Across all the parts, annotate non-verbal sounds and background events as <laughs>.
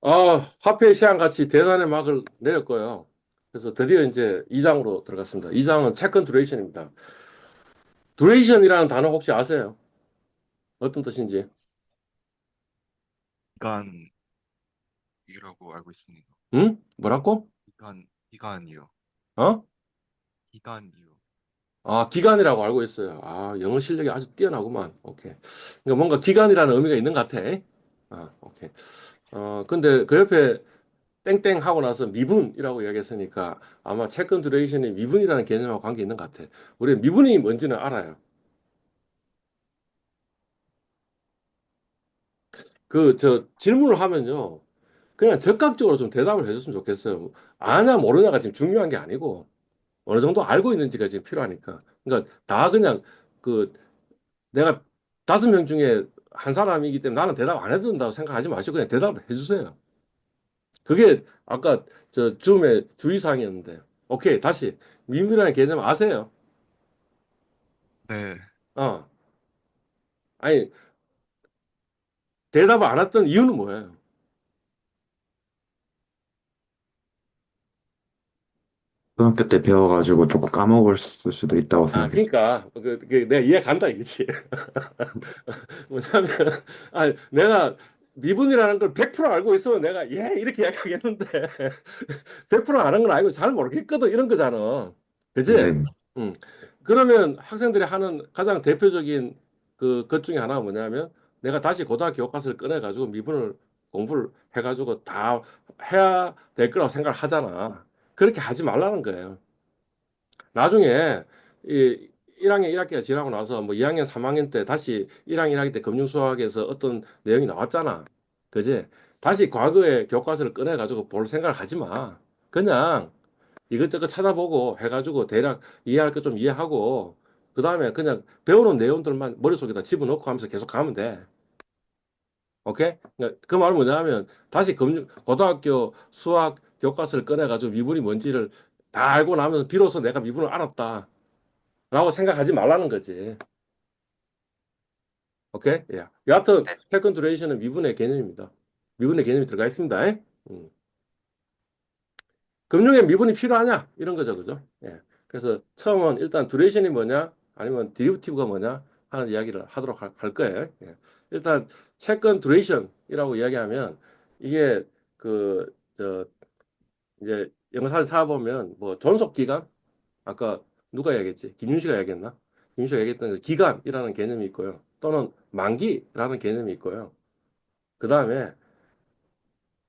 아, 화폐 시장 같이 대단의 막을 내렸고요. 그래서 드디어 이제 2장으로 들어갔습니다. 2장은 채권 듀레이션입니다. 듀레이션이라는 단어 혹시 아세요? 어떤 뜻인지? 기간이라고 알고 있습니다. 응? 뭐라고? 기간, 기간이요. 어? 기간이요. 아, 기간이라고 알고 있어요. 아, 영어 실력이 아주 뛰어나구만. 오케이. 그러니까 뭔가 기간이라는 의미가 있는 것 같아. 아, 오케이. 어, 근데 그 옆에 땡땡 하고 나서 미분이라고 이야기했으니까 아마 채권 듀레이션이 미분이라는 개념하고 관계 있는 것 같아. 우리 미분이 뭔지는 알아요. 그, 저, 질문을 하면요. 그냥 적극적으로 좀 대답을 해줬으면 좋겠어요. 아냐, 모르냐가 지금 중요한 게 아니고, 어느 정도 알고 있는지가 지금 필요하니까. 그러니까 다 그냥, 그, 내가 다섯 명 중에 한 사람이기 때문에 나는 대답 안 해도 된다고 생각하지 마시고 그냥 대답을 해주세요. 그게 아까 저 줌의 주의사항이었는데. 오케이, 다시. 미분이라는 개념 아세요? 네, 어. 아니, 대답을 안 했던 이유는 뭐예요? 고등학교 때 배워가지고 조금 까먹었을 수도 있다고 아, 생각했어요. 그러니까 그, 그 내가 이해 간다 이거지. <laughs> 뭐냐면 아, 내가 미분이라는 걸 100% 알고 있으면 내가 예 이렇게 이야기하겠는데 <laughs> 100% 아는 건 알고 잘 모르겠거든 이런 거잖아. 그지? 네, 음. 그러면 학생들이 하는 가장 대표적인 그 것 중에 하나가 뭐냐면 내가 다시 고등학교 교과서를 꺼내가지고 미분을 공부를 해가지고 다 해야 될 거라고 생각을 하잖아. 그렇게 하지 말라는 거예요. 나중에 이 1학년 1학기가 지나고 나서 뭐 2학년 3학년 때 다시 1학년 1학기 때 금융수학에서 어떤 내용이 나왔잖아. 그지? 다시 과거의 교과서를 꺼내가지고 볼 생각을 하지 마. 그냥 이것저것 찾아보고 해가지고 대략 이해할 것 좀 이해하고 그 다음에 그냥 배우는 내용들만 머릿속에다 집어넣고 하면서 계속 가면 돼. 오케이? 그러니까 그 말은 뭐냐면 다시 금융 고등학교 수학 교과서를 꺼내가지고 미분이 뭔지를 다 알고 나면 비로소 내가 미분을 알았다. 라고 생각하지 말라는 거지. 오케이? 예. 여하튼 세컨 듀레이션은 미분의 개념입니다. 미분의 개념이 들어가 있습니다. 음. 금융에 미분이 필요하냐? 이런 거죠. 그죠? 예. 그래서 처음은 일단 듀레이션이 뭐냐? 아니면 디리버티브가 뭐냐? 하는 이야기를 하도록 할, 할 거예요. 예. 일단 채권 듀레이션이라고 이야기하면 이게 그, 저, 이제 영상을 찾아보면 뭐 존속 기간? 아까 누가 이야기했지? 김윤식가 이야기했나? 김윤식가 얘기했던 그 기간이라는 개념이 있고요. 또는 만기라는 개념이 있고요. 그 다음에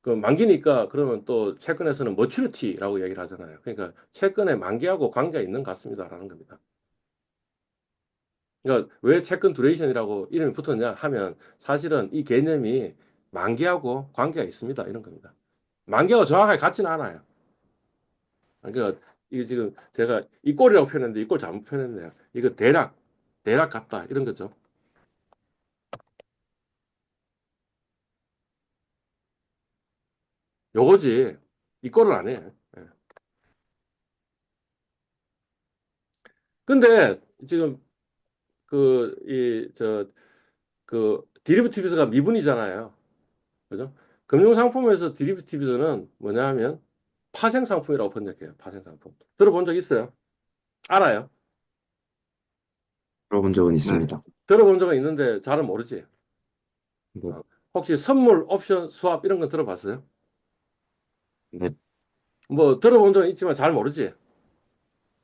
그 만기니까 그러면 또 채권에서는 머추리티라고 얘기를 하잖아요. 그러니까 채권의 만기하고 관계가 있는 것 같습니다라는 겁니다. 그러니까 왜 채권 듀레이션이라고 이름이 붙었냐 하면 사실은 이 개념이 만기하고 관계가 있습니다. 이런 겁니다. 만기하고 정확하게 같지는 않아요. 그러니까 이게 지금 제가 이 꼴이라고 표현했는데 이 꼴 잘못 표현했네요. 이거 대략 대략 같다 이런 거죠. 요거지 이 꼴은 아니에요. 예. 근데 지금 그 이 저 그 디리버티브스가 미분이잖아요. 그죠? 금융 상품에서 디리버티브스는 뭐냐 하면 파생 상품이라고 번역해요. 파생 상품. 들어본 적 있어요? 알아요? 들어본 적은 있습니다. 들어본 적은 있는데 잘은 모르지. 네, 혹시 선물, 옵션, 수합 이런 건 들어봤어요? 네, 뭐 들어본 적은 있지만 잘 모르지.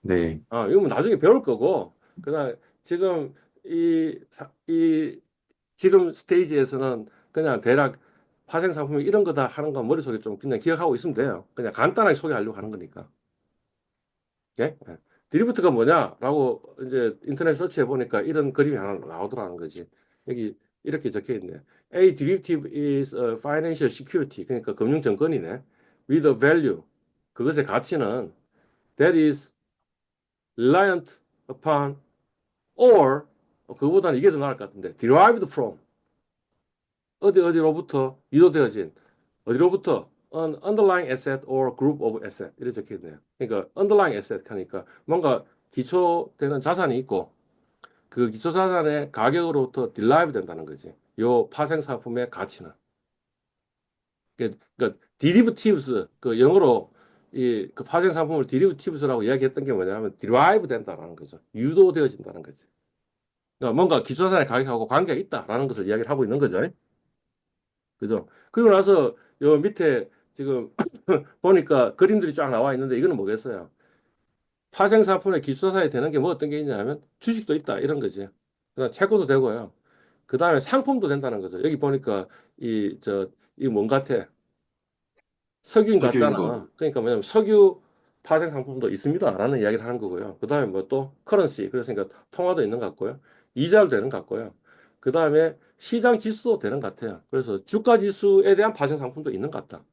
네, 아, 이거 뭐 나중에 배울 거고. 그냥 지금 이, 사- 이 지금 스테이지에서는 그냥 대략 파생 상품이 이런 거다 하는 건 머릿속에 좀 그냥 기억하고 있으면 돼요. 그냥 간단하게 소개하려고 하는 거니까. 예? 예. 드리프트가 뭐냐라고 이제 인터넷 서치해 보니까 이런 그림이 하나 나오더라는 거지. 여기 이렇게 적혀 있네. A derivative is a financial security. 그러니까 금융 증권이네. With a value. 그것의 가치는 that is reliant upon or 그거보다는 이게 더 나을 것 같은데 derived from 어디 어디로부터 유도되어진 어디로부터 an underlying asset or group of asset 이렇게 적혀 있네요. 그러니까 underlying asset 하니까 뭔가 기초되는 자산이 있고 그 기초 자산의 가격으로부터 derive 된다는 거지. 요 파생 상품의 가치는. 그, 그 derivatives 그 영어로 이 그 파생 상품을 derivatives라고 이야기했던 게 뭐냐면 derive 된다라는 거죠. 유도되어진다는 거지. 그러니까 뭔가 기초자산의 가격하고 관계가 있다라는 것을 이야기를 하고 있는 거죠. 그죠? 그리고 나서 요 밑에 지금 <coughs> 보니까 그림들이 쫙 나와 있는데 이거는 뭐겠어요? 파생 상품의 기초자산이 되는 게 뭐 어떤 게 있냐면 주식도 있다 이런 거지. 그다음 채권도 되고요. 그 다음에 상품도 된다는 거죠. 여기 보니까 이 저 이 뭔 같아? 석유인 석유인 같잖아. 거. 그러니까 뭐냐면 석유 파생 상품도 있습니다라는 이야기를 하는 거고요. 그 다음에 뭐 또 커런시 그래서니까 통화도 있는 것 같고요. 이자도 되는 것 같고요. 그 다음에 시장 지수도 되는 것 같아요. 그래서 주가 지수에 대한 파생 상품도 있는 것 같다.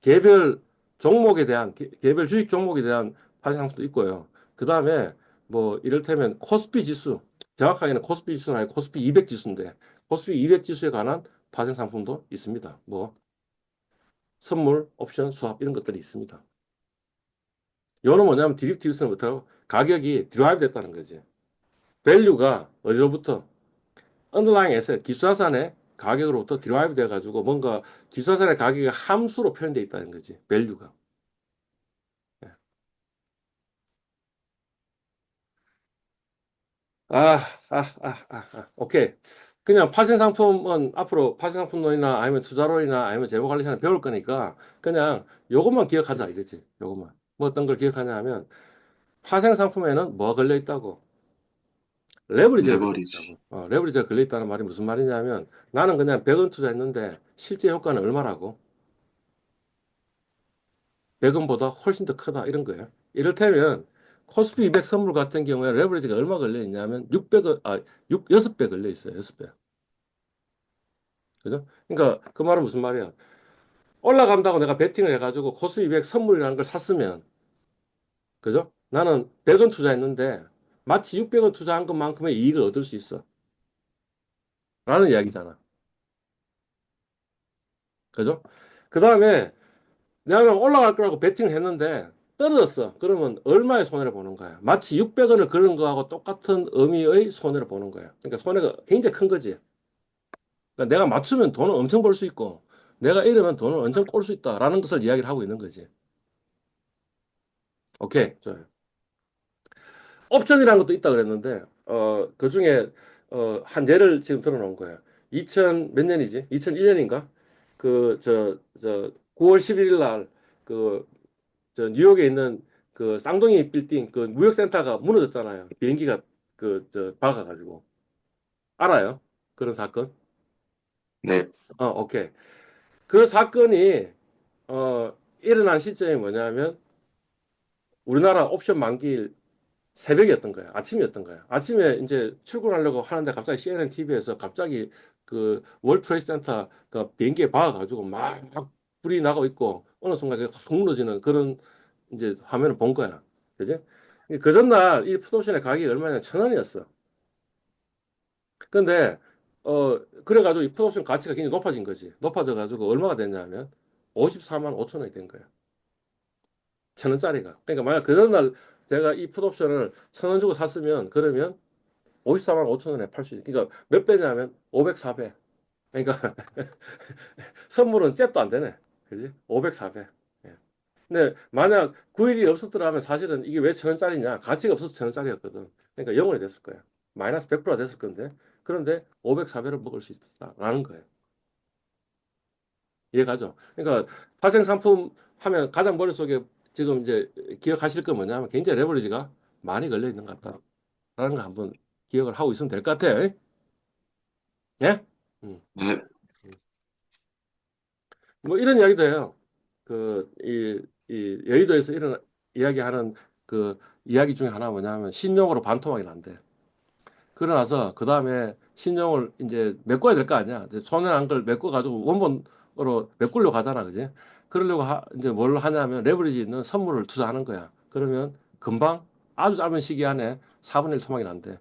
개별 종목에 대한 개- 개별 주식 종목에 대한 파생 상품도 있고요. 그 다음에 뭐 이를테면 코스피 지수 정확하게는 코스피 지수는 아니고 코스피 200 지수인데 코스피 200 지수에 관한 파생 상품도 있습니다. 뭐 선물, 옵션, 수합 이런 것들이 있습니다. 요는 뭐냐면 디립티브스는 뭐더라고 가격이 드라이브 됐다는 거지. 밸류가 어디로부터 underlying asset 기술자산의 가격으로부터 드라이브 돼 가지고 뭔가 기술자산의 가격이 함수로 표현되어 있다는 거지. 밸류가. 아, 아, 아, 아, 아, 오케이. 그냥 파생 상품은 앞으로 파생 상품론이나 아니면 투자론이나 아니면 재무 관리 시간에 배울 거니까 그냥 요것만 기억하자 이거지. 요것만. 뭐 어떤 걸 기억하냐 하면 파생 상품에는 뭐가 걸려 있다고? 레버리지가 걸려 레버리지. 있다고. 어, 레버리지가 걸려 있다는 말이 무슨 말이냐면 나는 그냥 100원 투자했는데 실제 효과는 얼마라고? 100원보다 훨씬 더 크다 이런 거예요. 이를테면 코스피 200 선물 같은 경우에 레버리지가 얼마 걸려 있냐면 600원 아 6, 6배 걸려 있어요. 6배. 그죠? 그러니까 그 말은 무슨 말이야? 올라간다고 내가 베팅을 해 가지고 코스피 200 선물이라는 걸 샀으면 그죠? 나는 100원 투자했는데 마치 600원 투자한 것만큼의 이익을 얻을 수 있어. 라는 이야기잖아. 그죠? 그 다음에 내가 올라갈 거라고 베팅을 했는데 떨어졌어. 그러면 얼마의 손해를 보는 거야? 마치 600원을 그런 거하고 똑같은 의미의 손해를 보는 거야. 그러니까 손해가 굉장히 큰 거지. 그러니까 내가 맞추면 돈을 엄청 벌 수 있고 내가 이러면 돈을 엄청 꼴 수 있다라는 것을 이야기를 하고 있는 거지. 오케이. 좋아요. 옵션이라는 것도 있다 그랬는데 어, 그 중에 어, 한 예를 지금 들어놓은 거예요. 2000 몇 년이지? 2001년인가? 그 저 저 9월 11일 날그 저 뉴욕에 있는 그 쌍둥이 빌딩 그 무역센터가 무너졌잖아요. 비행기가 그 저 박아가지고 알아요? 그런 사건? 네. 어, 오케이. 그 사건이 어 일어난 시점이 뭐냐면 우리나라 옵션 만기일 새벽이었던 거야. 아침이었던 거야. 아침에 이제 출근하려고 하는데 갑자기 CNN TV에서 갑자기 그 월드 트레이드 센터 그 비행기에 박아가지고 막 불이 나고 있고 어느 순간 그게 확 무너지는 그런 이제 화면을 본 거야. 그지? 그 전날 이 풋옵션의 가격이 얼마냐? 천 원이었어. 근데 어 그래가지고 이 풋옵션 가치가 굉장히 높아진 거지. 높아져가지고 얼마가 됐냐면 54만 5천 원이 된 거야. 천 원짜리가. 그러니까 만약 그 전날 내가 이 풋옵션을 천 원 주고 샀으면 그러면 54만 5천 원에 팔 수 있어. 그러니까 몇 배냐면 504배. 그러니까 <laughs> 선물은 잽도 안 되네. 그지? 504배. 예. 근데 만약 9일이 없었더라면 사실은 이게 왜 천 원짜리냐? 가치가 없어서 천 원짜리였거든. 그러니까 0원이 됐을 거야. 마이너스 100%가 됐을 건데. 그런데 504배를 먹을 수 있다라는 거예요. 이해가죠? 그러니까 파생 상품 하면 가장 머릿속에 지금 이제 기억하실 건 뭐냐면 굉장히 레버리지가 많이 걸려 있는 것 같다 라는 걸 한번 기억을 하고 있으면 될 것 같아요. 예? 네. 뭐 이런 이야기도 해요. 그, 이, 이 여의도에서 이런 이야기하는 그 이야기 중에 하나 뭐냐면 신용으로 반토막이 난대. 그러나서 그 다음에 신용을 이제 메꿔야 될 거 아니야. 이제 손해 난 걸 메꿔가지고 원본으로 메꾸려고 하잖아. 그지? 그러려고 하, 이제 뭘 하냐면 레버리지 있는 선물을 투자하는 거야. 그러면 금방 아주 짧은 시기 안에 4분의 1 토막이 난대.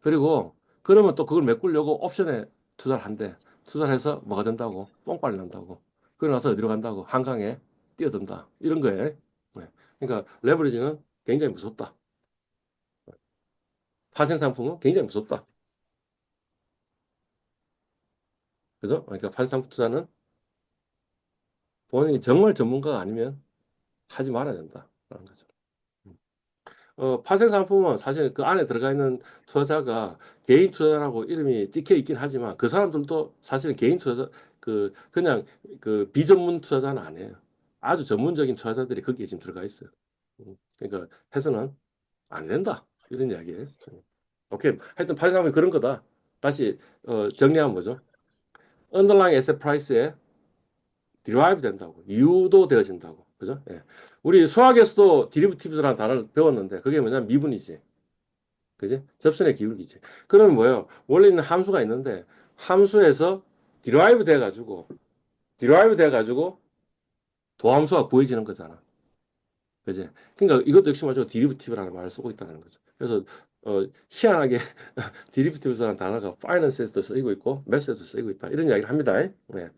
그리고 그러면 또 그걸 메꾸려고 옵션에 투자를 한대. 투자를 해서 뭐가 된다고? 뽕빨이 난다고. 그러고 나서 어디로 간다고? 한강에 뛰어든다. 이런 거예요. 네. 그러니까 레버리지는 굉장히 무섭다. 파생 상품은 굉장히 무섭다. 그죠? 그러니까 파생 상품 투자는 본인이 정말 전문가가 아니면 하지 말아야 된다라는 거죠. 어, 파생 상품은 사실 그 안에 들어가 있는 투자자가 개인 투자자라고 이름이 찍혀 있긴 하지만 그 사람들도 사실은 개인 투자자 그 그냥 그 비전문 투자자는 아니에요. 아주 전문적인 투자자들이 거기에 지금 들어가 있어요. 음, 그러니까 해서는 안 된다 이런 이야기예요. 오케이 하여튼 파생 상품이 그런 거다. 다시 어, 정리하면 뭐죠? underlying asset price에 derive 된다고 유도되어진다고 그죠? 예. 우리 수학에서도 derivative라는 단어를 배웠는데 그게 뭐냐면 미분이지 그지? 접선의 기울기지 그러면 뭐예요? 원래 있는 함수가 있는데 함수에서 derive 돼가지고 derive 돼가지고 도함수가 구해지는 거잖아 그지? 그러니까 이것도 역시 마찬가지로 derivative라는 말을 쓰고 있다는 거죠 그래서 어, 희한하게 <laughs> derivative라는 단어가 finance에서도 쓰이고 있고 math에서도 쓰이고 있다 이런 이야기를 합니다 네.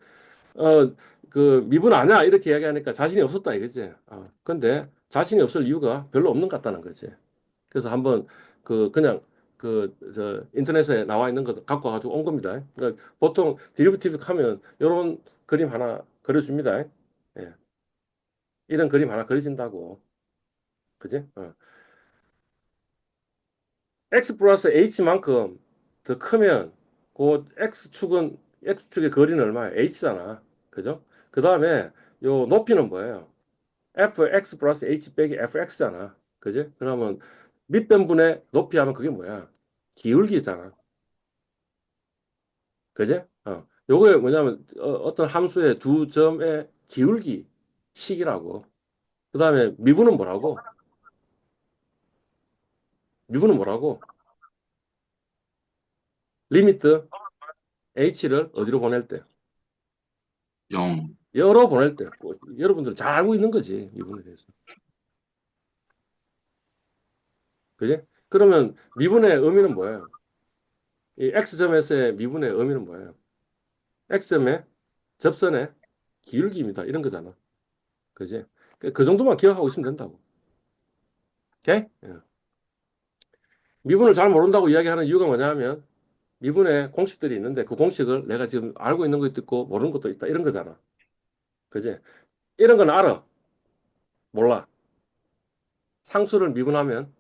어, 그 미분 아냐 이렇게 이야기하니까 자신이 없었다 이거지. 어, 근데 자신이 없을 이유가 별로 없는 것 같다는 거지. 그래서 한번 그 그냥 그 저 인터넷에 나와 있는 거 갖고 와가지고 온 겁니다. 그러니까 보통 디리버티브 하면 이런 그림 하나 그려줍니다. 예. 이런 그림 하나 그려진다고. 그지? 어. x 플러스 h만큼 더 크면 그 x축은 x축의 거리는 얼마야? h잖아. 그죠? 그 다음에 요 높이는 뭐예요? fx 플러스 h 빼기 fx잖아. 그지? 그러면 밑변분의 높이 하면 그게 뭐야? 기울기잖아. 그지? 어. 요게 뭐냐면 어, 떤 함수의 두 점의 기울기 식이라고. 그 다음에 미분은 뭐라고? 미분은 뭐라고? 리미트 h를 어디로 보낼 때? 0, 열어 보낼 때. 뭐, 여러분들은 잘 알고 있는 거지. 미분에 대해서. 그지? 그러면 미분의 의미는 뭐예요? 이 x점에서의 미분의 의미는 뭐예요? x점의 접선의 기울기입니다. 이런 거잖아. 그지? 그- 그 정도만 기억하고 있으면 된다고. 오케이? 예. 미분을 잘 모른다고 이야기하는 이유가 뭐냐면 미분의 공식들이 있는데 그 공식을 내가 지금 알고 있는 것도 있고 모르는 것도 있다. 이런 거잖아. 그지? 이런 건 알아. 몰라. 상수를 미분하면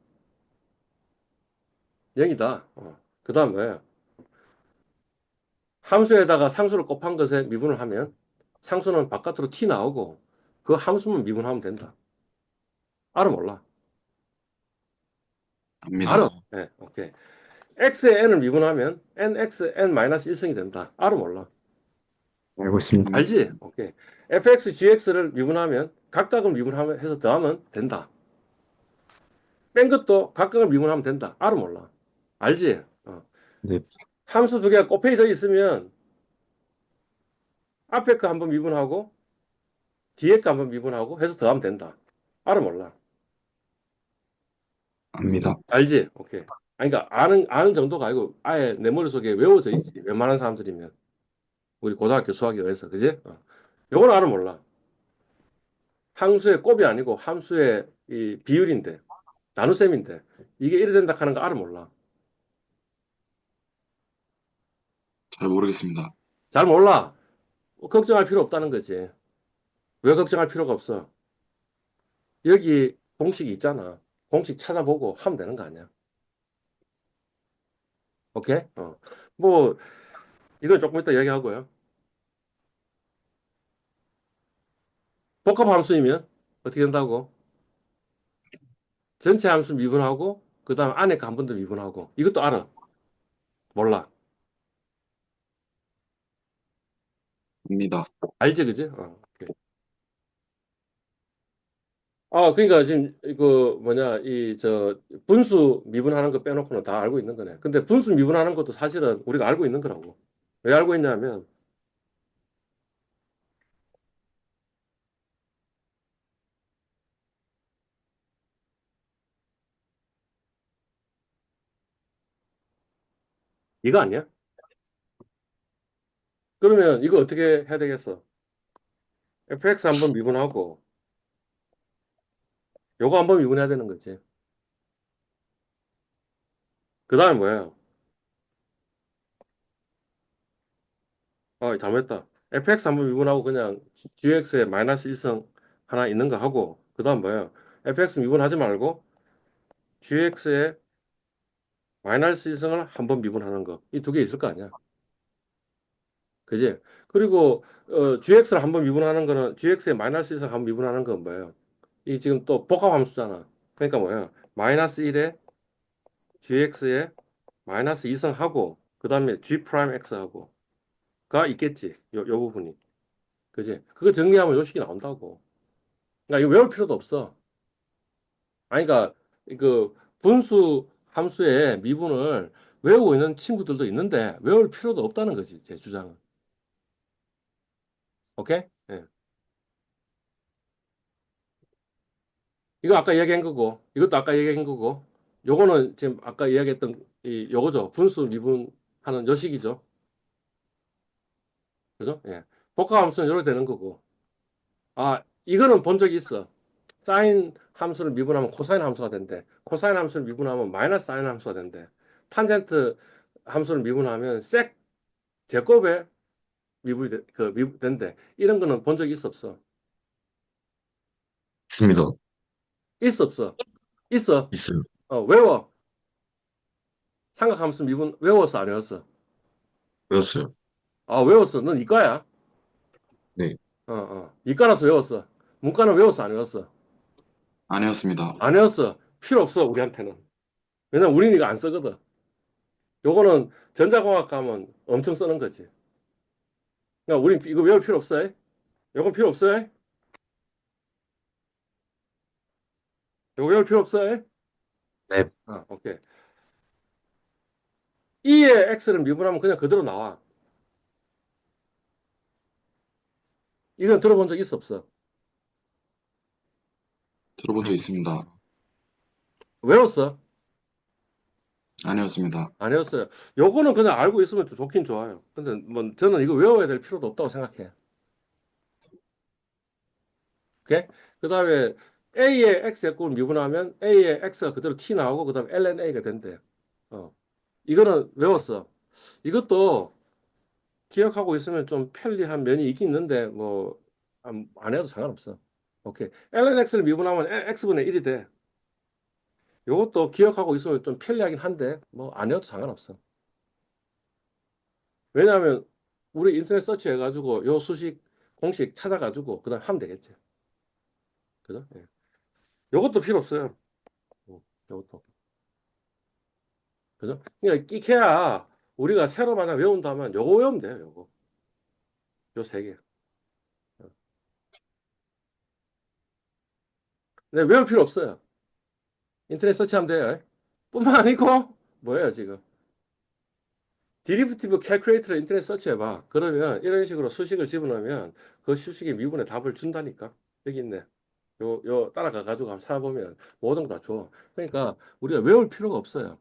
0이다. 그 다음 뭐예요? 함수에다가 상수를 곱한 것에 미분을 하면 상수는 바깥으로 티 나오고 그 함수만 미분하면 된다. 알아 몰라? 압니다. 알아. 네, 오케이. X에 n을 미분하면 nx n-1승이 된다. 알아 몰라? 알고 있습니다. 알지? 오케이. fx, gx를 미분하면 각각을 미분하면 해서 더하면 된다. 뺀 것도 각각을 미분하면 된다. 알아 몰라? 알지? 어. 네. 함수 두 개가 곱해져 있으면 앞에 거 한번 미분하고 뒤에 거 한번 미분하고 해서 더하면 된다. 알아 몰라? 압니다. 알지? 오케이. 아니, 그러니까 아는 아는 정도가 아니고 아예 내 머릿속에 외워져 있지. 웬만한 사람들이면 우리 고등학교 수학에 의해서 그지? 어. 요건 알아 몰라. 함수의 곱이 아니고 함수의 이 비율인데 나눗셈인데 이게 이래 된다 하는 거 알아 몰라. 잘 모르겠습니다. 잘 몰라. 뭐 걱정할 필요 없다는 거지. 왜 걱정할 필요가 없어? 여기 공식이 있잖아. 공식 찾아보고 하면 되는 거 아니야. 오케이? 어. 뭐, 이건 조금 이따 이야기하고요. 복합 함수이면 어떻게 된다고? 전체 함수 미분하고, 그 다음 안에 거 한 번 더 미분하고. 이것도 알아. 몰라. 압니다. 알지, 그지? 어, 오케이. 아, 그러니까 지금 그 뭐냐 이 저 분수 미분하는 거 빼놓고는 다 알고 있는 거네. 근데 분수 미분하는 것도 사실은 우리가 알고 있는 거라고. 왜 알고 있냐면 이거 아니야? 그러면 이거 어떻게 해야 되겠어? fx 한번 미분하고 요거 한번 미분해야 되는 거지. 그 다음에 뭐예요? 아, 잘못했다. fx 한번 미분하고 그냥 gx에 마이너스 1성 하나 있는 거 하고 그 다음 뭐예요? fx 미분하지 말고 gx에 마이너스 1성을 한번 미분하는 거. 이 두 개 있을 거 아니야. 그지? 그리고 어, gx를 한번 미분하는 거는 gx에 마이너스 1성 한번 미분하는 건 뭐예요? 이 지금 또 복합 함수잖아. 그러니까 뭐예요? 마이너스 1에 gx에 마이너스 2성 하고 그 다음에 g 프라임 x 하고 가 있겠지. 요, 요 부분이. 그지? 그거 정리하면 요 식이 나온다고. 그러니까 이거 외울 필요도 없어. 아니, 그러니까 그 분수 함수의 미분을 외우고 있는 친구들도 있는데 외울 필요도 없다는 거지, 제 주장은. 오케이? 예. 이거 아까 이야기한 거고, 이것도 아까 이야기한 거고, 요거는 지금 아까 이야기했던 이 요거죠. 분수 미분하는 요 식이죠. 그죠? 예. 복합 함수는 이렇게 되는 거고. 아, 이거는 본 적이 있어. 사인 함수를 미분하면 코사인 함수가 된대. 코사인 함수를 미분하면 마이너스 사인 함수가 된대. 탄젠트 함수를 미분하면 색 제곱에 미분이 되, 그 미분 된대. 이런 거는 본 적이 있어 없어? 있습니다. 있어 없어? 있어. 있어요. 어, 외워. 삼각함수 미분 외웠어 안 외웠어? 외웠어요. 아, 외웠어. 넌 이과야? 네. 어, 어. 이과라서 외웠어. 문과는 외웠어 안 외웠어? 아니었습니다. 안 외웠어. 필요 없어, 우리한테는. 왜냐면 우리는 이거 안 쓰거든. 요거는 전자공학 가면 엄청 쓰는 거지. 그러니까 우린 이거 외울 필요 없어. 요건 필요 없어. 요거 외울 필요 없어. 네. 아, 오케이. 2의 x를 미분하면 그냥 그대로 나와. 이건 들어본 적 있어 없어? 들어본 적 있습니다. 외웠어? 아니었습니다. 안 외웠어요. 요거는 그냥 알고 있으면 좀 좋긴 좋아요. 근데 뭐 저는 이거 외워야 될 필요도 없다고 생각해. 오케이? 그 다음에 A의 X의 꼴 미분하면 A의 X가 그대로 T 나오고 그 다음에 ln A가 된대. 어. 이거는 외웠어. 이것도 기억하고 있으면 좀 편리한 면이 있긴 있는데 뭐 안 해도 상관없어. 오케이. ln X를 미분하면 X분의 1이 돼. 요것도 기억하고 있으면 좀 편리하긴 한데 뭐 안 해도 상관없어. 왜냐하면 우리 인터넷 서치 해가지고 요 수식 공식 찾아가지고 그 다음 하면 되겠지. 그죠? 예. 요것도 필요 없어요. 어, 요것도. 그죠? 그러니까 끼케야 우리가 새로 만약 외운다면 요거 외우면 돼요. 요거. 요 세 개. 어. 네, 외울 필요 없어요. 인터넷 서치하면 돼요. 뿐만 아니고 뭐예요 지금? 디리프티브 캘큘레이터를 인터넷 서치해봐. 그러면 이런 식으로 수식을 집어넣으면 그 수식의 미분의 답을 준다니까. 여기 있네. 요, 요 따라가 가지고 한번 찾아보면 모든 거 다 줘. 그러니까 우리가 외울 필요가 없어요.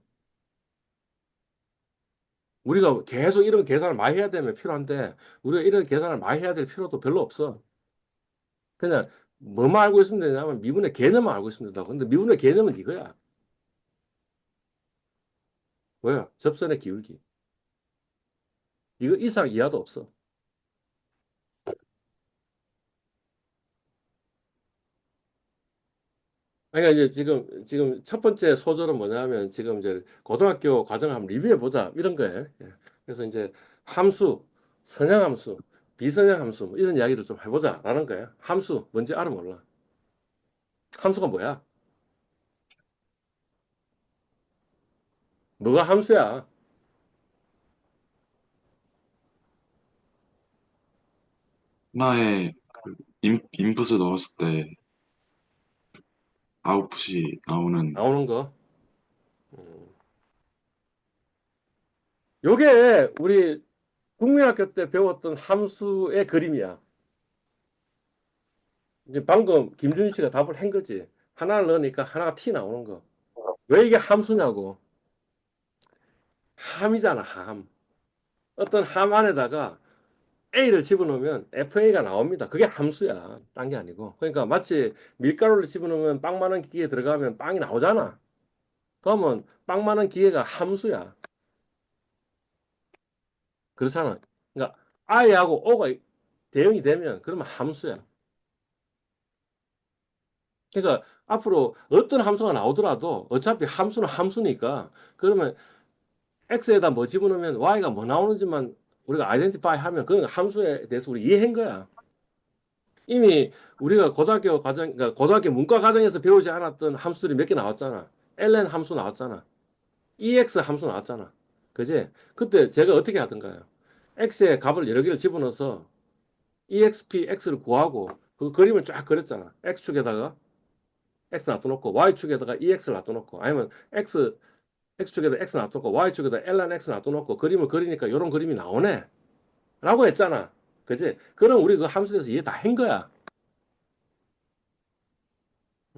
우리가 계속 이런 계산을 많이 해야 되면 필요한데 우리가 이런 계산을 많이 해야 될 필요도 별로 없어. 그냥 뭐만 알고 있으면 되냐면 미분의 개념만 알고 있으면 된다고. 근데 미분의 개념은 이거야. 뭐야? 접선의 기울기. 이거 이상 이하도 없어. 그러니까 이제 지금 지금 첫 번째 소절은 뭐냐면 지금 이제 고등학교 과정을 한번 리뷰해 보자 이런 거예요. 예. 그래서 이제 함수, 선형 함수, 비선형 함수 뭐 이런 이야기를 좀 해보자라는 거예요. 함수 뭔지 알아 몰라. 함수가 뭐야? 뭐가 함수야? 하나의 그 인, 인풋을 넣었을 때 아웃풋이 나오는 나오는 거. 음. 요게 우리 국민학교 때 배웠던 함수의 그림이야. 이제 방금 김준 씨가 답을 한 거지. 하나를 넣으니까 하나가 T 나오는 거. 왜 이게 함수냐고. 함이잖아, 함. 어떤 함 안에다가 A를 집어넣으면 FA가 나옵니다. 그게 함수야. 딴 게 아니고. 그러니까 마치 밀가루를 집어넣으면 빵 많은 기계에 들어가면 빵이 나오잖아. 그러면 빵 많은 기계가 함수야. 그렇잖아. 그러니까 I하고 O가 대응이 되면 그러면 함수야. 그러니까 앞으로 어떤 함수가 나오더라도 어차피 함수는 함수니까 그러면 x에다 뭐 집어넣으면 y가 뭐 나오는지만 우리가 아이덴티파이 하면 그건 함수에 대해서 우리 이해한 거야. 이미 우리가 고등학교 과정, 그러니까 고등학교 문과 과정에서 배우지 않았던 함수들이 몇 개 나왔잖아. ln 함수 나왔잖아. ex 함수 나왔잖아. 그지? 그때 제가 어떻게 하던가요? x에 값을 여러 개를 집어넣어서 exp x를 구하고 그 그림을 쫙 그렸잖아. x축에다가 x 놔둬놓고 y축에다가 ex를 놔둬놓고 아니면 x x축에다 x 놔두고 y축에다 ln x 놔둬놓고 그림을 그리니까 이런 그림이 나오네. 라고 했잖아. 그지? 그럼 우리 그 함수에서 이해 다 한 거야.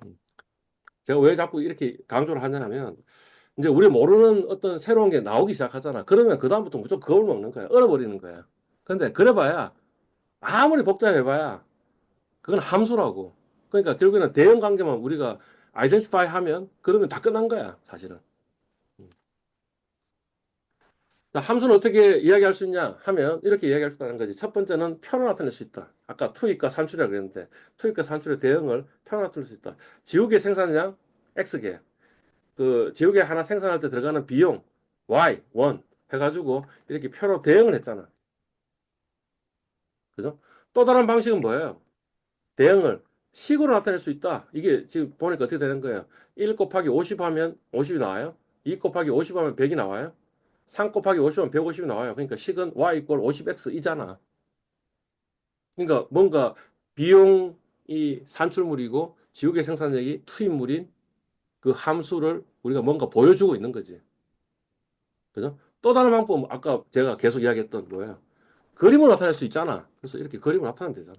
음. 제가 왜 자꾸 이렇게 강조를 하냐면 이제 우리 모르는 어떤 새로운 게 나오기 시작하잖아. 그러면 그 다음부터 무조건 그걸 먹는 거야. 얼어버리는 거야. 근데 그래봐야 아무리 복잡해봐야 그건 함수라고. 그러니까 결국에는 대응 관계만 우리가 아이덴티파이 하면 그러면 다 끝난 거야 사실은 자, 함수는 어떻게 이야기할 수 있냐 하면 이렇게 이야기할 수 있다는 거지. 첫 번째는 표로 나타낼 수 있다. 아까 투입과 산출이라 그랬는데 투입과 산출의 대응을 표로 나타낼 수 있다. 지우개 생산량 X개. 그 지우개 하나 생산할 때 들어가는 비용 Y, 원 해가지고 이렇게 표로 대응을 했잖아. 그죠? 또 다른 방식은 뭐예요? 대응을 식으로 나타낼 수 있다. 이게 지금 보니까 어떻게 되는 거예요? 1 곱하기 50 하면 50이 나와요. 2 곱하기 50 하면 100이 나와요. 3 곱하기 50하면 150이 나와요. 그러니까 식은 y 이꼴 50x이잖아. 그러니까 뭔가 비용이 산출물이고 지우개 생산력이 투입물인 그 함수를 우리가 뭔가 보여주고 있는 거지. 그죠? 또 다른 방법은 아까 제가 계속 이야기했던 뭐예요? 그림을 나타낼 수 있잖아. 그래서 이렇게 그림을 나타내면 되잖아.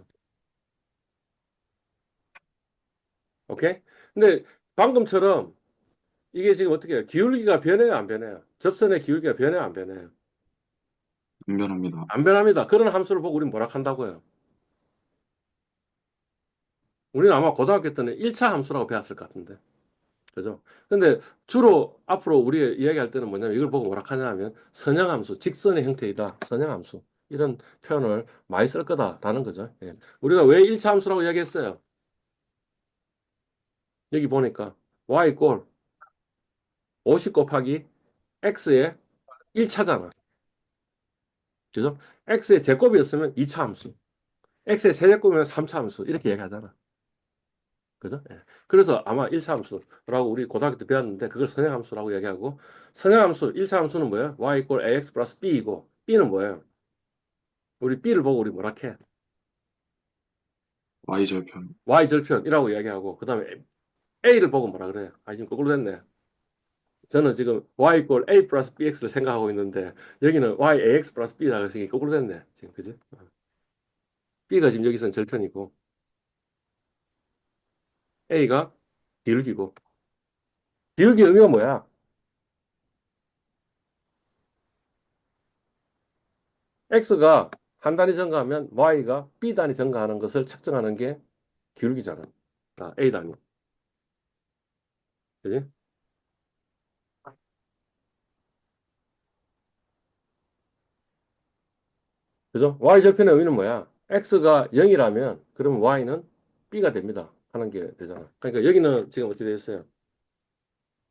오케이? 근데 방금처럼 이게 지금 어떻게 해요? 기울기가 변해요, 안 변해요? 접선의 기울기가 변해요, 안 변해요? 안 변합니다. 안 변합니다. 그런 함수를 보고 우리는 뭐라 한다고요? 우리는 아마 고등학교 때는 1차 함수라고 배웠을 것 같은데. 그죠? 근데 주로 앞으로 우리 이야기할 때는 뭐냐면 이걸 보고 뭐라 하냐 하면 선형함수, 직선의 형태이다. 선형함수. 이런 표현을 많이 쓸 거다라는 거죠. 예. 우리가 왜 1차 함수라고 이야기했어요? 여기 보니까 y 꼴 50 곱하기 x의 1차잖아. 그죠? x의 제곱이었으면 2차 함수. x의 세제곱이면 3차 함수. 이렇게 얘기하잖아. 그죠? 예. 그래서 아마 1차 함수라고 우리 고등학교 때 배웠는데 그걸 선형함수라고 얘기하고 선형함수 1차 함수는 뭐예요? y 이꼴 ax 플러스 b이고 b는 뭐예요? 우리 b를 보고 우리 뭐라 해? Y 절편. y 절편이라고 이야기하고 그 다음에 a를 보고 뭐라 그래요? 아 지금 거꾸로 됐네. 저는 지금 y 이꼴 a 플러스 bx를 생각하고 있는데 여기는 y ax 플러스 b라고 이게 거꾸로 됐네. 지금? 어. b가 지금 여기서는 절편이고 a가 기울기고 기울기 의미가 뭐야? x가 한 단위 증가하면 y가 b 단위 증가하는 것을 측정하는 게 기울기잖아. 아, a 단위. 그지? 그죠? y절편의 의미는 뭐야? x가 0이라면 그러면 y는 b가 됩니다. 하는 게 되잖아. 그러니까 여기는 지금 어떻게 되었어요?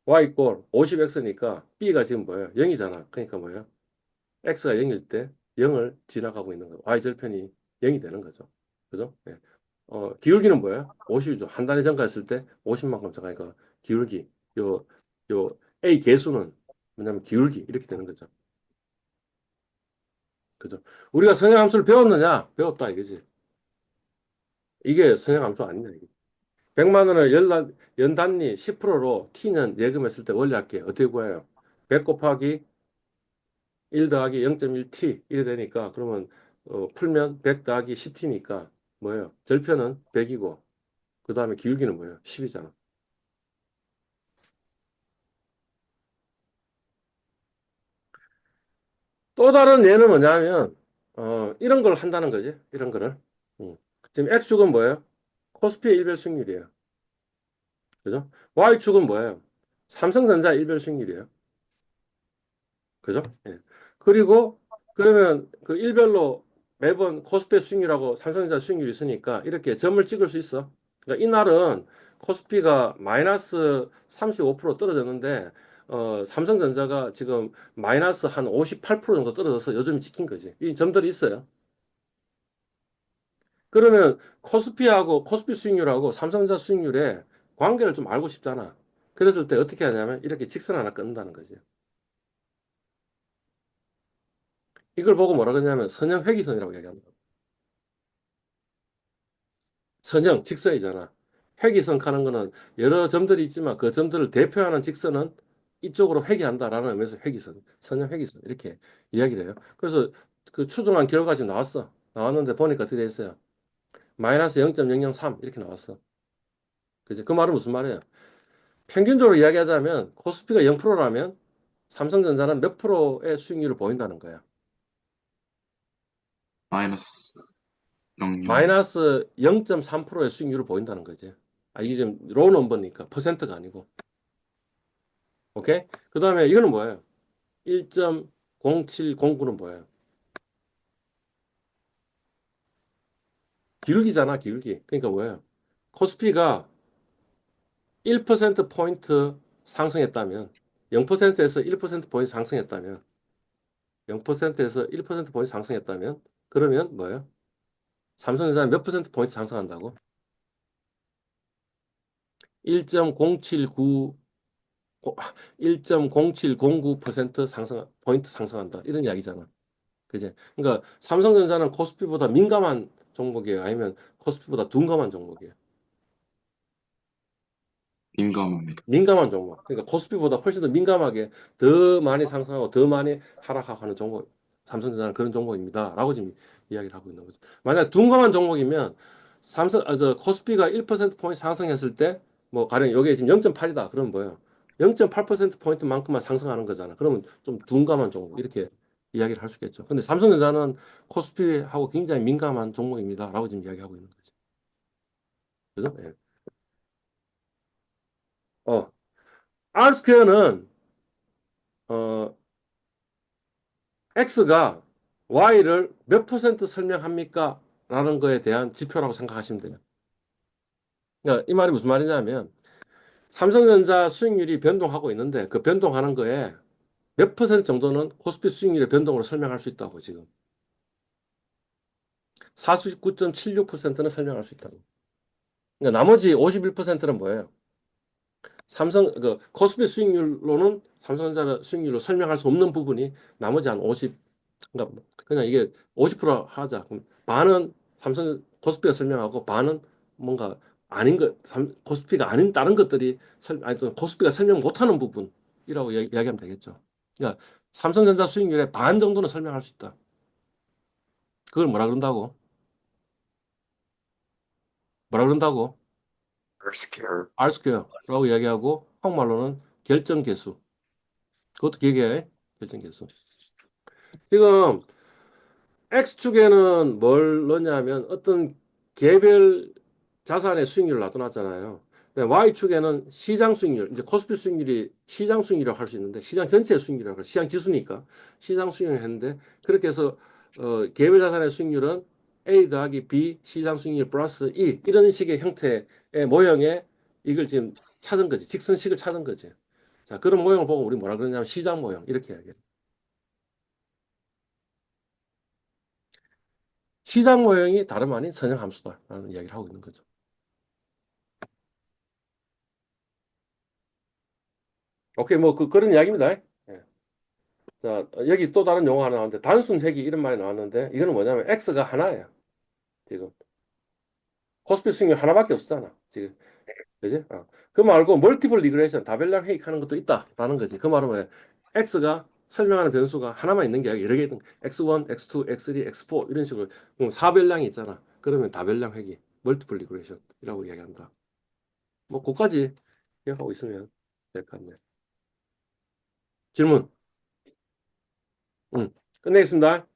y 이꼴 50x니까 b가 지금 뭐예요? 0이잖아. 그러니까 뭐예요? x가 0일 때 0을 지나가고 있는 거예요. y절편이 0이 되는 거죠. 그죠? 예. 어, 기울기는 뭐예요? 50이죠. 한 단위 증가했을 때 50만큼 증가하니까 기울기. 요, 요 a 계수는 뭐냐면 기울기 이렇게 되는 거죠. 그죠? 우리가 선형함수를 배웠느냐? 배웠다 이거지. 이게 선형함수 아니냐 이게. 100만 원을 연단, 연단리 10%로 T는 예금했을 때 원리할게 어떻게 구해요? 100 곱하기 1 더하기 0.1T 이래 되니까 그러면 어, 풀면 100 더하기 10T니까 뭐예요? 절편은 100이고 그 다음에 기울기는 뭐예요? 10이잖아. 또 다른 예는 뭐냐면 어, 이런 걸 한다는 거지. 이런 거를. 음. 지금 X축은 뭐예요? 코스피의 일별 수익률이에요. 그죠? Y축은 뭐예요? 삼성전자 일별 수익률이에요. 그죠? 예. 그리고 그러면 그 일별로 매번 코스피의 수익률하고 삼성전자 수익률이 있으니까 이렇게 점을 찍을 수 있어. 그러니까 이날은 코스피가 마이너스 35% 떨어졌는데 어, 삼성전자가 지금 마이너스 한 58% 정도 떨어져서 요즘이 찍힌 거지. 이 점들이 있어요. 그러면 코스피하고 코스피 수익률하고 삼성전자 수익률의 관계를 좀 알고 싶잖아. 그랬을 때 어떻게 하냐면 이렇게 직선 하나 끊는다는 거지. 이걸 보고 뭐라 그러냐면 선형 회기선이라고 얘기합니다. 선형 직선이잖아. 회기선 가는 거는 여러 점들이 있지만 그 점들을 대표하는 직선은 이쪽으로 회귀한다라는 의미에서 회기선, 선형 회기선 이렇게 이야기를 해요. 그래서 그 추정한 결과가 지금 나왔어. 나왔는데 보니까 어떻게 돼 있어요? 마이너스 0.003 이렇게 나왔어. 그지? 그 말은 무슨 말이에요? 평균적으로 이야기하자면 코스피가 0%라면 삼성전자는 몇 프로의 수익률을 보인다는 거야. 마이너스 0, 마이너스 0.3%의 수익률을 보인다는 거지. 아, 이게 지금 로 넘버니까 퍼센트가 아니고. 오케이? 그 다음에 이거는 뭐예요? 1.0709는 뭐예요? 기울기잖아, 기울기. 그러니까 뭐예요? 코스피가 1%포인트 상승했다면, 0%에서 1%포인트 상승했다면, 0%에서 1%포인트 상승했다면, 그러면 뭐예요? 삼성전자는 몇 퍼센트 포인트 상승한다고? 1.079 1.0709% 상승 포인트 상승한다. 이런 이야기잖아. 그지? 그러니까 삼성전자는 코스피보다 민감한 종목이에요. 아니면 코스피보다 둔감한 종목이에요. 민감합니다. 민감한 종목. 그러니까 코스피보다 훨씬 더 민감하게 더 많이 상승하고 더 많이 하락하고 하는 종목. 삼성전자는 그런 종목입니다. 라고 지금 이야기를 하고 있는 거죠. 만약 둔감한 종목이면 삼성, 아, 저 코스피가 1%포인트 상승했을 때, 뭐, 가령 여기에 지금 0.8이다. 그러면 뭐예요? 0.8%포인트만큼만 상승하는 거잖아. 그러면 좀 둔감한 종목. 이렇게 이야기를 할 수 있겠죠. 근데 삼성전자는 코스피하고 굉장히 민감한 종목입니다. 라고 지금 이야기하고 있는 거죠. 그죠? 예. 어, R 스퀘어는, 어, X가 Y를 몇 퍼센트 설명합니까? 라는 거에 대한 지표라고 생각하시면 돼요. 그러니까 이 말이 무슨 말이냐면, 삼성전자 수익률이 변동하고 있는데, 그 변동하는 거에 몇 퍼센트 정도는 코스피 수익률의 변동으로 설명할 수 있다고, 지금. 49.76%는 설명할 수 있다고. 그러니까 나머지 51%는 뭐예요? 삼성, 그, 코스피 수익률로는 삼성전자 수익률로 설명할 수 없는 부분이 나머지 한 50, 그러니까 그냥 이게 50% 하자. 그럼 반은 삼성 코스피가 설명하고 반은 뭔가 아닌 것, 삼- 코스피가 아닌 다른 것들이 설, 아니 또 코스피가 설명 못하는 부분이라고 이야기- 이야기 하면 되겠죠. 그러니까 삼성전자 수익률의 반 정도는 설명할 수 있다. 그걸 뭐라 그런다고? 뭐라 그런다고? R 스퀘어라고 이야기하고 한국말로는 결정 개수. 그것도 기억해. 결정 개수. 지금 X축에는 뭘 넣냐면 어떤 개별 자산의 수익률을 놔둬놨잖아요. 근데 Y축에는 시장 수익률, 이제 코스피 수익률이 시장 수익률이라고 할 수 있는데 시장 전체의 수익률이라고. 시장 지수니까 시장 수익률을 했는데 그렇게 해서 어, 개별 자산의 수익률은 A 더하기 B 시장 수익률 플러스 E 이런 식의 형태의 모형에 이걸 지금 찾은 거지. 직선식을 찾은 거지. 자, 그런 모형을 보고 우리 뭐라 그러냐면 시장 모형 이렇게 이야기해요. 시장 모형이 다름 아닌 선형 함수다라는 이야기를 하고 있는 거죠. 오케이, 뭐, 그, 그런 이야기입니다. 예. 자, 여기 또 다른 용어 하나 나왔는데, 단순 회귀 이런 말이 나왔는데, 이거는 뭐냐면, X가 하나예요. 지금. 코스피 수익률 하나밖에 없잖아. 지금. 그지? 어. 그 말고, 멀티플 리그레이션, 다별량 회익하는 것도 있다라는 거지. 그 말은 뭐야? X가 설명하는 변수가 하나만 있는 게 아니라 여러 개 있는, X1, X2, X3, X4 이런 식으로. 사별량이 있잖아. 그러면 다별량 회귀, 멀티플 리그레이션이라고 이야기한다. 뭐, 그까지 기억하고 있으면 될 것 같네. 질문. 응, 끝내겠습니다.